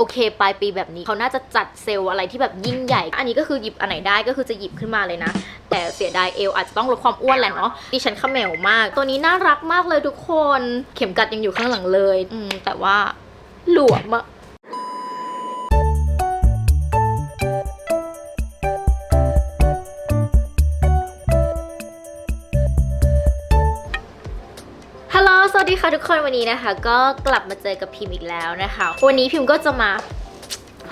โอเคปลายปีแบบนี้เขาน่าจะจัดเซลล์อะไรที่แบบยิ่งใหญ่ อันนี้ก็คือหยิบอันไหนได้ก็คือจะหยิบขึ้นมาเลยนะ แต่เสียดายเอวอาจจะต้องลดความอ้วนแหละเนาะดิฉันขมแมวมาก ตัวนี้น่ารักมากเลยทุกคน เข็มกัดยังอยู่ข้างหลังเลย อืมแต่ว่าหลวมอะ ทุกคนวันนี้นะคะ ก็กลับมาเจอกับพิมพ์อีกแล้วนะคะ วันนี้พิมพ์ก็จะมา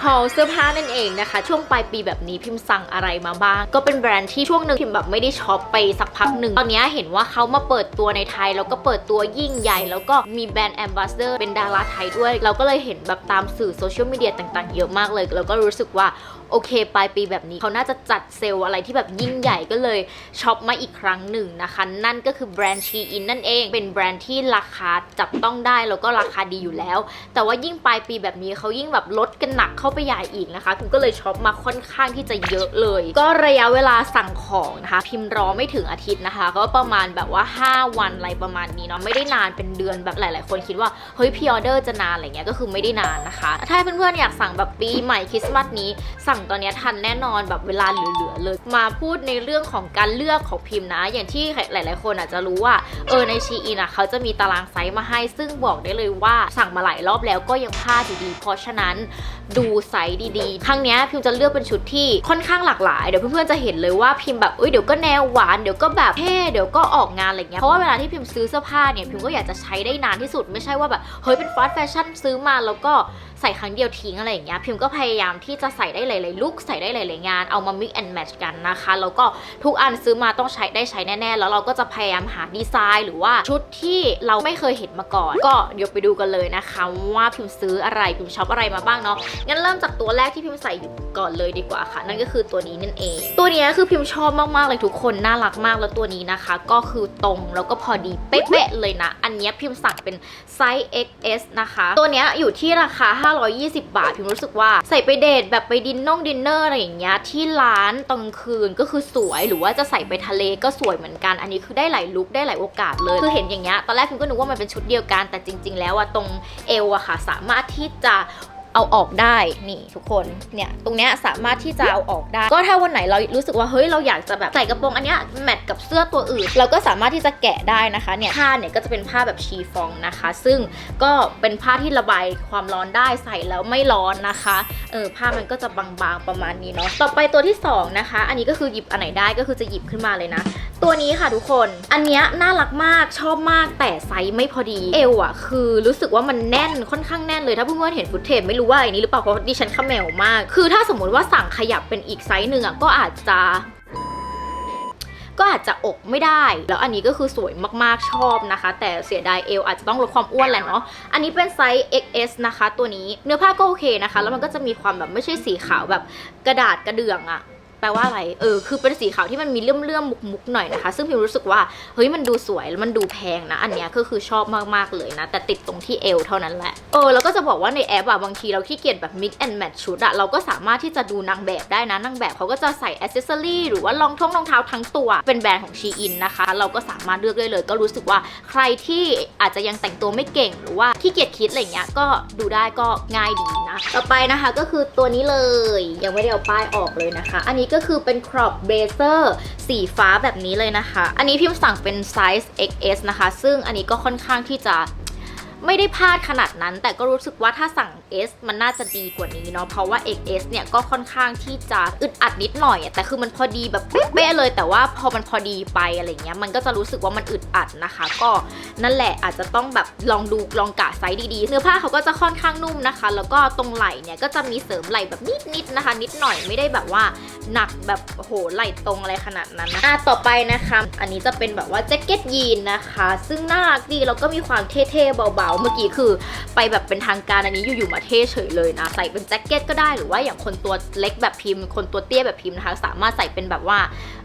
ฮอลเสื้อผ้านั่นเองนะคะ ช่วงปลายปีแบบนี้พิมพ์สั่งอะไรมาบ้าง ก็เป็นแบรนด์ที่ช่วงหนึ่งพิมพ์แบบไม่ได้ช็อปไปสักพักหนึ่ง ตอนนี้เห็นว่าเขามาเปิดตัวในไทย แล้วก็เปิดตัวยิ่งใหญ่ แล้วก็มีแบรนด์แอมบาสเดอร์เป็นดาราไทยด้วย เราก็เลยเห็นแบบตามสื่อโซเชียลมีเดียต่างๆ เยอะมากเลย แล้วก็รู้สึกว่าโอเคปลายปีแบบนี้เขาน่าจะจัดเซลล์อะไรที่แบบยิ่งใหญ่ก็เลยช็อปมาอีกครั้งหนึ่งนะคะ นั่นก็คือแบรนด์ชีอินนั่นเองเป็นแบรนด์ที่ราคาจับต้องได้แล้วก็ราคาดีอยู่แล้ว แต่ว่ายิ่งปลายปีแบบนี้เขายิ่งแบบลดกันหนักเข้าไปใหญ่อีกนะคะพิมก็เลยช็อปมาค่อนข้างที่จะเยอะเลย ก็ระยะเวลาสั่งของนะคะ พิมรอไม่ถึงอาทิตย์นะคะ ก็ประมาณแบบว่า 5 วันอะไรประมาณนี้เนาะไม่ได้นานเป็นเดือนแบบหลาย ๆ คนคิดว่าเฮ้ยพ r ออเดอร์จะนานอะไรเงี้ยก็คือไม่ได้นานนะคะ ถ้าเพื่อนๆอยากสั่งแบบปีใหม่คริสต์มาสนี้สั่งตอนนี้ทันแน่นอนแบบเวลาเหลือๆเลย มาพูดในเรื่องของการเลือกของพิมพ์นะ อย่างที่หลาย ๆ คนอาจจะรู้ว่าเออในชีอินะเขาจะมีตารางไซส์มาให้ ซึ่งบอกได้เลยว่าสั่งมาหลายรอบแล้วก็ยังพลาดอยู่ดีเพราะฉะนั้นดูไซส์ดีๆ ครั้งนี้พิมจะเลือกเป็นชุดที่ค่อนข้างหลากหลาย เดี๋ยวเพื่อนๆจะเห็นเลยว่าพิมแบบเอ้ยเดี๋ยวก็แนวหวานเดี๋ยวก็แบบเท่เดี๋ยวก็ออกงานอะไรเงี้ยเพราะว่าเวลาที่พิมซื้อเสื้อผ้าเนี่ยพิมก็อยากจะใช้ได้นานที่สุดไม่ใช่ว่าแบบเฮ้ยเป็นฟาสต์แฟชั่นซื้อมาแล้วก็ใส่ครั้งเดียวทิ้งอะไรอย่างเงี้ยพิมพ์ก็พยายามที่จะใส่ได้หลายๆลุคใส่ได้หลายๆงานเอามา mix and match กันนะคะแล้วก็ทุกอันซื้อมาต้องใช้ได้ใช้แน่ๆ แล้วเราก็จะพยายามหาดีไซน์ หรือว่าชุดที่เราไม่เคยเห็นมาก่อน ก็เดี๋ยวไปดูกันเลยนะคะว่าพิมพ์ซื้ออะไรพิมพ์ช็อปอะไรมาบ้างเนาะงั้นเริ่มจากตัวแรกที่พิมพ์ใส่อยู่ก่อนเลยดีกว่าค่ะ นั่นก็คือตัวนี้นั่นเอง ตัวนี้คือพิมพ์ชอบมากๆเลยทุกคนน่ารักมากแล้วตัวนี้นะคะ ก็คือตรงแล้วก็พอดีเป๊ะๆเลยนะ อันนี้พิมพ์สั่งเป็นไซส์ XS นะคะ ตัวนี้อยู่ที่ราคา920 บาทพิมพ์รู้สึกว่าใส่ไปเดทแบบไปดินน่งดินเนอร์อะไรอย่างเงี้ยที่ร้านตอนกลางคืนก็คือสวยหรือว่าจะใส่ไปทะเลก็สวยเหมือนกัน อันนี้คือได้หลายลุคได้หลายโอกาสเลยคือเห็นอย่างเงี้ยตอนแรกพิมก็นึกว่ามันเป็นชุดเดียวกันแต่จริง ๆ แล้วอะตรงเอวอะค่ะ สามารถที่จะ เอาออกได้นี่ทุกคนเนี่ยตรงเนี้ยสามารถที่จะเอาออกได้ ก็ถ้าวันไหนเรารู้สึกว่าเฮ้ยเราอยากจะแบบใส่กระโปรงอันเนี้ยแมทกับเสื้อตัวอื่น เราก็สามารถที่จะแกะได้นะคะเนี่ยผ้าเนี่ยก็จะเป็นผ้าแบบชีฟองนะคะ ซึ่งก็เป็นผ้าที่ระบายความร้อนได้ใส่แล้วไม่ร้อนนะคะเออผ้ามันก็จะบางๆประมาณนี้เนาะต่อไปตัวที่สองนะคะอันนี้ก็คือหยิบอันไหนได้ก็คือจะหยิบขึ้นมาเลยนะ ตัวนี้ค่ะทุกคน อันเนี้ยน่ารักมากชอบมากแต่ไซส์ไม่พอดี เอวอะคือรู้สึกว่ามันแน่นค่อนข้างแน่นเลยถ้าเพื่อนๆเห็นฟุตเทจไม่รู้ว่าอันนี้หรือเปล่าเพราะดิฉันขมแมวมาก คือถ้าสมมติว่าสั่งขยับเป็นอีกไซส์หนึ่งอะก็อาจจะก็อาจจะอกไม่ได้ แล้วอันนี้ก็คือสวยมากๆชอบนะคะ แต่เสียดายเอวอาจจะต้องลดความอ้วนแหละเนาะ อันนี้เป็นไซส์ XS นะคะ ตัวนี้เนื้อผ้าก็โอเคนะคะ แล้วมันก็จะมีความแบบไม่ใช่สีขาวแบบกระดาษกระเดื่องอะ แปลว่าอะไร เออ คือเป็นสีขาวที่มันมีเลื่อมๆมุกๆหน่อยนะคะ ซึ่งพิมรู้สึกว่า เฮ้ย มันดูสวย แล้วมันดูแพงนะ อันเนี้ยก็คือชอบมาก ๆ เลยนะ แต่ติดตรงที่เอวเท่านั้นแหละ เออ แล้วก็จะบอกว่าในแอปอะบางทีเราขี้เกียจแบบ mix and match ชุดอะเราก็สามารถที่จะดูนางแบบได้นะ นางแบบเขาก็จะใส่อ c เซสซอรี่หรือว่ารองท้องรองเท้าทั้งตัว เป็นแบรนด์ของ Shein นะคะ เราก็สามารถเลือกได้เลย ก็รู้สึกว่าใครที่อาจจะยังแต่งตัวไม่เก่ง หรือว่าขี้เกียจคิดอะไรเงี้ย ก็ดูได้ก็ง่ายดีนะ ต่อไปนะคะก็คือตัวนี้เลย ยังไม่ได้เอาป้ายออกเลยนะคะ อันนี้ก็คือเป็นครอปเบเซอร์สีฟ้าแบบนี้เลยนะคะ อันนี้พิมพ์สั่งเป็นไซส์ XS นะคะ ซึ่งอันนี้ก็ค่อนข้างที่จะ ไม่ได้พลาดขนาดนั้น แต่ก็รู้สึกว่าถ้าสั่ง S มันน่าจะดีกว่านี้เนาะเพราะว่า XS เนี่ยก็ค่อนข้างที่จะอึดอัดนิดหน่อย แต่คือมันพอดีแบบเป๊ะเลยแต่ว่าพอมันพอดีไปอะไรเงี้ยมันก็จะรู้สึกว่ามันอึดอัดนะคะ ก็นั่นแหละอาจจะต้องแบบลองดูลองกะไซส์ดีๆ เนื้อผ้าเขาก็จะค่อนข้างนุ่มนะคะ แล้วก็ตรงไหล่เนี่ยก็จะมีเสริมไหล่แบบนิดๆนะคะ นิดหน่อยไม่ได้แบบว่าหนักแบบโอ้โหไหล่ตรงอะไรขนาดนั้นนะอะต่อไปนะคะ อันนี้จะเป็นแบบว่าแจ็คเก็ตยีนนะคะ ซึ่งน่ารักดีแล้วก็มีความเท่ๆเบาๆเมื่อกี้คือไปแบบเป็นทางการอันนี้อยู่ๆมาเท่เฉยเลยนะ ใส่เป็นแจ็คเก็ตก็ได้หรือว่าอย่างคนตัวเล็กแบบพิมพ์ คนตัวเตี้ยแบบพิมพ์นะคะ สามารถใส่เป็นแบบว่า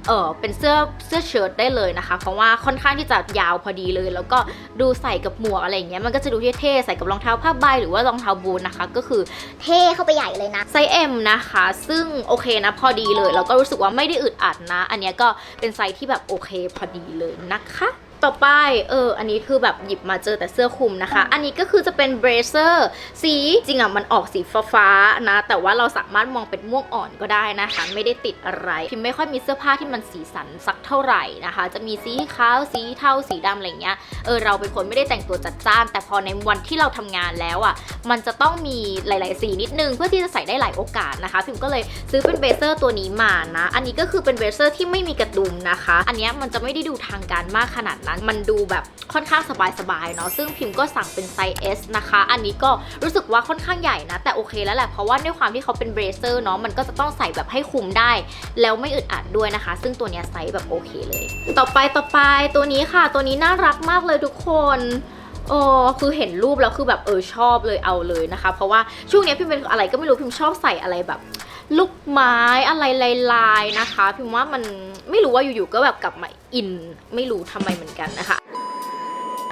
เออเป็นเสื้อเสื้อเชิ้ตได้เลยนะคะ เพราะว่าค่อนข้างที่จะยาวพอดีเลย แล้วก็ดูใส่กับหมวกอะไรอย่างเงี้ยมันก็จะดูเท่ๆใส่กับรองเท้าผ้าใบหรือว่ารองเท้าบูทนะคะ ก็คือเท่เข้าไปใหญ่เลยนะไซส์ M นะคะ ซึ่งโอเคนะพอดีเลย แล้วก็รู้สึกว่าไม่ได้อึดอัดนะ อันนี้ก็เป็นไซส์ที่แบบโอเคพอดีเลยนะคะ ต่อไปเอออันนี้คือแบบหยิบมาเจอแต่เสื้อคลุมนะคะ อันนี้ก็คือจะเป็นเบรเซอร์สีจริงอะมันออกสีฟ้าๆนะ แต่ว่าเราสามารถมองเป็นม่วงอ่อนก็ได้นะคะ ไม่ได้ติดอะไร พิมไม่ค่อยมีเสื้อผ้าที่มันสีสันสักเท่าไหร่นะคะ จะมีสีขาวสีเทาสีดำอะไรเงี้ยเออเราเป็นคนไม่ได้แต่งตัวจัดจ้าน แต่พอในวันที่เราทำงานแล้วอะมันจะต้องมีหลาย ๆ สีนิดนึงเพื่อที่จะใส่ได้หลายโอกาสนะคะ พิมก็เลยซื้อเป็นเบรเซอร์ตัวนี้มานะ อันนี้ก็คือเป็นเบรเซอร์ที่ไม่มีกระดุมนะคะ อันเนี้ยมันจะไม่ได้ดูทางการมากขนาดนั้นมันดูแบบค่อนข้างสบายๆเนาะซึ่งพิมก็สั่งเป็นไซส์ S นะคะ อันนี้ก็รู้สึกว่าค่อนข้างใหญ่นะ แต่โอเคแล้วแหละ เพราะว่าด้วยความที่เขาเป็นเบรเซอร์เนาะมันก็จะต้องใส่แบบให้คุมได้ แล้วไม่อึดอัดด้วยนะคะ ซึ่งตัวเนี้ยไซส์แบบโอเคเลย ต่อไปต่อไปตัวนี้ค่ะ ตัวนี้น่ารักมากเลยทุกคนโอ้คือเห็นรูปแล้วคือแบบเออชอบเลยเอาเลยนะคะ เพราะว่าช่วงนี้พิมเป็นอะไรก็ไม่รู้พิมชอบใส่อะไรแบบ ลูกไม้อะไรลายๆนะคะ พิมว่ามัน ไม่รู้ว่าอยู่ๆก็แบบกลับมาอิน ไม่รู้ทำไมเหมือนกันนะคะ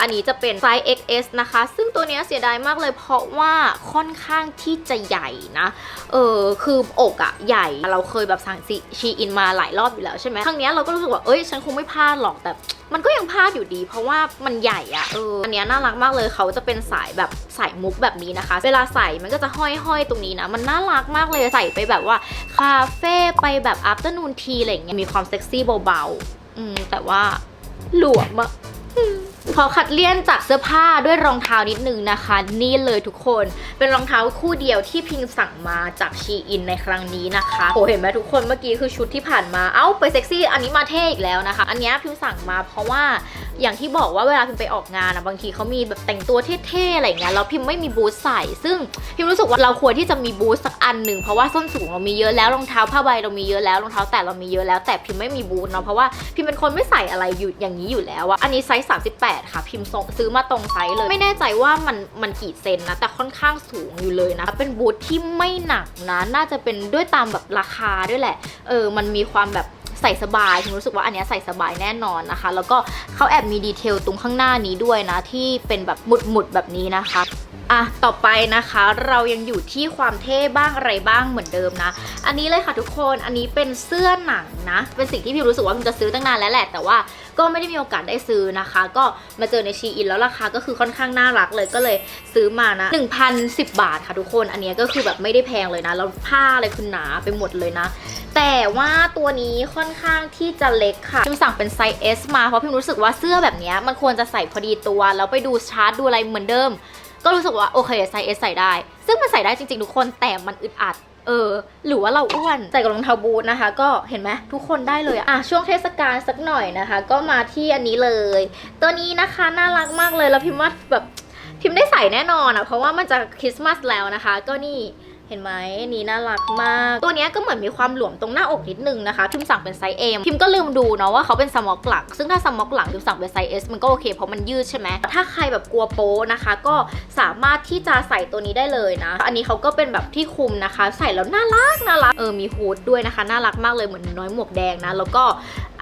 อันนี้จะเป็นไซส์ XS นะคะ ซึ่งตัวเนี้ยเสียดายมากเลย เพราะว่าค่อนข้างที่จะใหญ่นะ เออคืออกอะใหญ่ เราเคยแบบสั่งชีอินมาหลายรอบอยู่แล้วใช่ไหมครั้งนี้เราก็รู้สึกว่า เอ้ย ฉันคงไม่พลาดหรอก แต่มันก็ยังพลาดอยู่ดี เพราะว่ามันใหญ่อะเออ อันนี้น่ารักมากเลย เขาจะเป็นสายแบบสายมุกแบบนี้นะคะ เวลาใส่มันก็จะห้อยๆตรงนี้นะ มันน่ารักมากเลย ใส่ไปแบบว่าคาเฟ่ไปแบบ afternoon tea อะไรเงี้ย มีความเซ็กซี่เบาๆ อืม แต่ว่าหลวมอะ พอคัดเลี่ยนจากเสื้อผ้าด้วยรองเท้านิดนึงนะคะ นี่เลยทุกคนเป็นรองเท้าคู่เดียวที่พิงสั่งมาจากชีอินในครั้งนี้นะคะโอ้เห็นไหมทุกคนเมื่อกี้คือชุดที่ผ่านมาเอ้าไปเซ็กซี่อันนี้มาเท่อีกแล้วนะคะ อันนี้พิมสั่งมาเพราะว่าอย่างที่บอกว่าเวลาพิมไปออกงานอะบางทีเขามีแบบแต่งตัวเท่ๆอะไรเงี้ยแล้วพิมไม่มีบูทใส่ ซึ่งพิมรู้สึกว่าเราควรที่จะมีบูทสักอันหนึ่งเพราะว่าส้นสูงเรามีเยอะแล้วรองเท้าผ้าใบเรามีเยอะแล้วรองเท้าแตะเรามีเยอะแล้วแต่พิมไม่มีบูทเนาะเพราะว่าพิมเป็นคนไม่ใส่อะไรอยู่อย่างนี้อยู่แล้วอะอันนี้ไซส์38ค่ะ พิมพ์ส่งซื้อมาตรงไซส์เลย ไม่แน่ใจว่ามันมันกี่เซนนะ แต่ค่อนข้างสูงอยู่เลยนะ เป็นบูทที่ไม่หนักนะ น่าจะเป็นด้วยตามแบบราคาด้วยแหละ เออ มันมีความแบบใส่สบายพิมรู้สึกว่าอันนี้ใส่สบายแน่นอนนะคะ แล้วก็เขาแอบมีดีเทลตรงข้างหน้านี้ด้วยนะ ที่เป็นแบบหมุดหมุดแบบนี้นะคะอะต่อไปนะคะเรายังอยู่ที่ความเท่บ้างอะไรบ้างเหมือนเดิมนะ อันนี้เลยค่ะทุกคนอันนี้เป็นเสื้อหนังนะ เป็นสิ่งที่พิมรู้สึกว่าพิมจะซื้อตั้งนานแล้วแหละ แต่ว่า ก็ไม่ได้มีโอกาสได้ซื้อนะคะ ก็มาเจอในชีอินแล้วราคาก็คือค่อนข้างน่ารักเลยก็เลยซื้อมานะ1,010 บาทค่ะทุกคน อันนี้ก็คือแบบไม่ได้แพงเลยนะแล้วผ้าอะไรคือหนาไปหมดเลยนะ แต่ว่าตัวนี้ค่อนข้างที่จะเล็กค่ะพิมสั่งเป็นไซส์ S มาเพราะพิมรู้สึกว่าเสื้อแบบนี้มันควรจะใส่พอดีตัว แล้วไปดูชาร์ตดูอะไรเหมือนเดิม ก็รู้สึกว่าโอเคไซส์ S ใส่ได้ ซึ่งมันใส่ได้จริงๆทุกคนแต่มันอึดอัด เออ หรือว่าเราอ้วนใส่กับรองเท้าบูทนะคะ ก็เห็นไหมทุกคนได้เลยอะอะช่วงเทศกาลสักหน่อยนะคะ ก็มาที่อันนี้เลย ตัวนี้นะคะน่ารักมากเลยแล้วพิมว่าแบบพิมได้ใส่แน่นอนอะเพราะว่ามันจะคริสต์มาสแล้วนะคะ ก็นี่ เห็นไหมนี่น่ารักมาก ตัวนี้ก็เหมือนมีความหลวมตรงหน้าอกนิดนึงนะคะพิมสั่งเป็นไซส์ M พิมก็ลืมดูเนาะว่าเขาเป็นสมอกหลัง ซึ่งถ้าสมอกหลังพิมสั่งเป็นไซส์ S มันก็โอเคเพราะมันยืดใช่ไหมถ้าใครแบบกลัวโป๊นะคะ ก็สามารถที่จะใส่ตัวนี้ได้เลยนะ อันนี้เขาก็เป็นแบบที่คลุมนะคะ ใส่แล้วน่ารักน่ารักเออมีฮูดด้วยนะคะ น่ารักมากเลยเหมือนน้อยหมวกแดงนะแล้วก็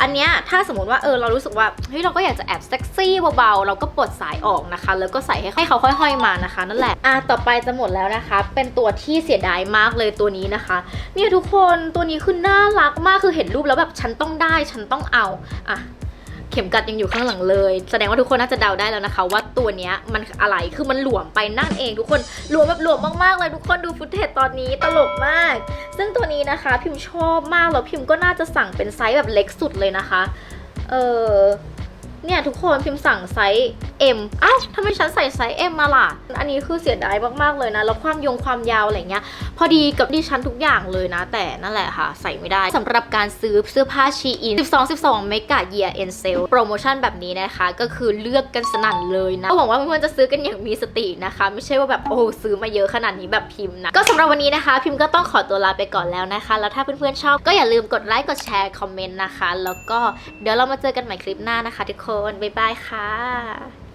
อันเนี้ยถ้าสมมติว่าเออเรารู้สึกว่าเฮ้ยเราก็อยากจะแอบเซ็กซี่เบาๆเราก็ปลดสายออกนะคะ แล้วก็ใส่ให้เขาค่อย ๆมานะคะ นั่นแหละอะต่อไปจะหมดแล้วนะคะ เป็นตัวที่เสียดายมากเลยตัวนี้นะคะ เนี่ยทุกคนตัวนี้คือน่ารักมากคือเห็นรูปแล้วแบบฉันต้องได้ฉันต้องเอาอะ ข็มกัดยังอยู่ข้างหลังเลย แสดงว่าทุกคนน่าจะเดาได้แล้วนะคะ ว่าตัวเนี้ยมันอะไรคือมันหลวมไปนั่นเองทุกคนหลวมแบบหลวมมากๆเลยทุกคนดูฟุตเทจตอนนี้ตลกมาก ซึ่งตัวนี้นะคะพิมพ์ชอบมากแล้วพิมพ์ก็น่าจะสั่งเป็นไซส์แบบเล็กสุดเลยนะคะ เออเนี่ยทุกคนพิมพ์สั่งไซส์ M เอ้าทำไมฉันใส่ไซส์ M มาล่ะ อันนี้คือเสียดายมากๆเลยนะ แล้วความยงความยาวอะไรเงี้ย พอดีกับดิฉันทุกอย่างเลยนะ แต่นั่นแหละค่ะ ใส่ไม่ได้สำหรับการซื้อเสื้อผ้าชีอิน 12 12เมกะเยียเอ็นเซลโปรโมชั่นแบบนี้นะคะ ก็คือเลือกกันสนั่นเลยนะก็หวังว่าเพื่อนๆจะซื้อกันอย่างมีสตินะคะ ไม่ใช่ว่าแบบโอ้ซื้อมาเยอะขนาดนี้แบบพิมพ์นะ ก็สำหรับวันนี้นะคะ พิมพ์ก็ต้องขอตัวลาไปก่อนแล้วนะคะ แล้วถ้าเพื่อนๆชอบก็อย่าลืมกดไลค์กดแชร์คอมเมนต์นะคะ แล้วก็เดี๋ยวเรามาเจอกันใหม่คลิปหน้านะคะ ทุกคนบ๊ายบายค่ะ